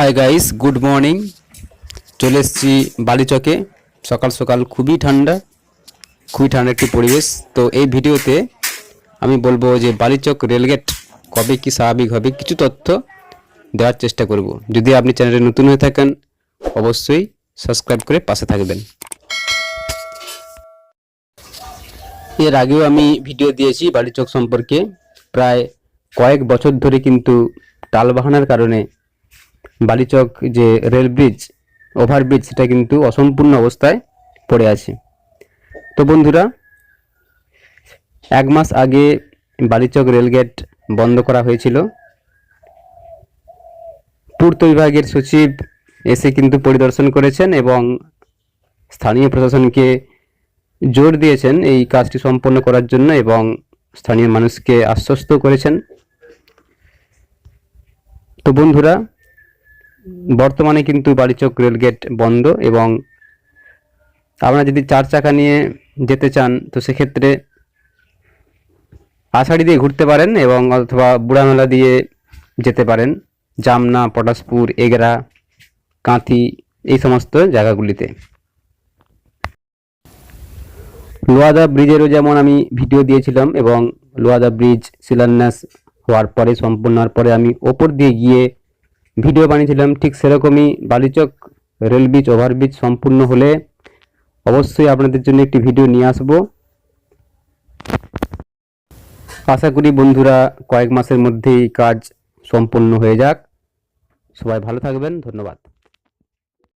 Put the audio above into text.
Hi guys good morning চলে এসেছি বালিচকে। সকাল সকাল খুবই ঠান্ডা খুবই ঠান্ডা একটি পরিবেশ। তো এই ভিডিওতে আমি বলব যে বালিচক রেলগেট কবে কি স্বাভাবিক হবে, কিছু তথ্য দেওয়ার চেষ্টা করব। যদি আপনি চ্যানেলে নতুন হয়ে থাকেন, অবশ্যই সাবস্ক্রাইব করে পাশে থাকবেন। এর আগেও আমি ভিডিও দিয়েছি বালিচক সম্পর্কে। প্রায় কয়েক বছর ধরে কিন্তু টালবাহানার কারণে বালিচক যে রেল ব্রিজ ওভারব্রিজ সেটা কিন্তু অসম্পূর্ণ অবস্থায় পড়ে আছে। তো বন্ধুরা, এক মাস আগে বালিচক রেলগেট বন্ধ করা হয়েছিল। পূর্ত বিভাগের সচিব এসে কিন্তু পরিদর্শন করেছেন এবং স্থানীয় প্রশাসনকে জোর দিয়েছেন এই কাজটি সম্পন্ন করার জন্য এবং স্থানীয় মানুষকে আশ্বস্ত করেছেন। তো বন্ধুরা বর্তমানে কিন্তু বালিচক রেলগেট বন্ধ এবং আপনারা যদি চার চাকা নিয়ে যেতে চান, তো সেক্ষেত্রে আষাঢ়ি দিয়ে ঘুরতে পারেন এবং অথবা বুড়ামেলা দিয়ে যেতে পারেন, জামনা, পটাশপুর, এগরা, কাঁথি, এই সমস্ত জায়গাগুলিতে। লোয়াদা ব্রিজেরও যেমন আমি ভিডিও দিয়েছিলাম এবং লোয়াদা ব্রিজ শিলান্যাস হওয়ার পরে, সম্পূর্ণ হওয়ার পরে আমি ওপর দিয়ে গিয়ে ভিডিও বানিয়েছিলাম, ঠিক সেরকমই বালিচক, রেল ব্রিজ ওভারব্রিজ সম্পূর্ণ হলে অবশ্যই আপনাদের জন্য একটি ভিডিও নিয়ে আসব। আশা করি বন্ধুরা কয়েক মাসের মধ্যেই কাজ সম্পূর্ণ হয়ে যাক। সবাই ভালো থাকবেন, ধন্যবাদ।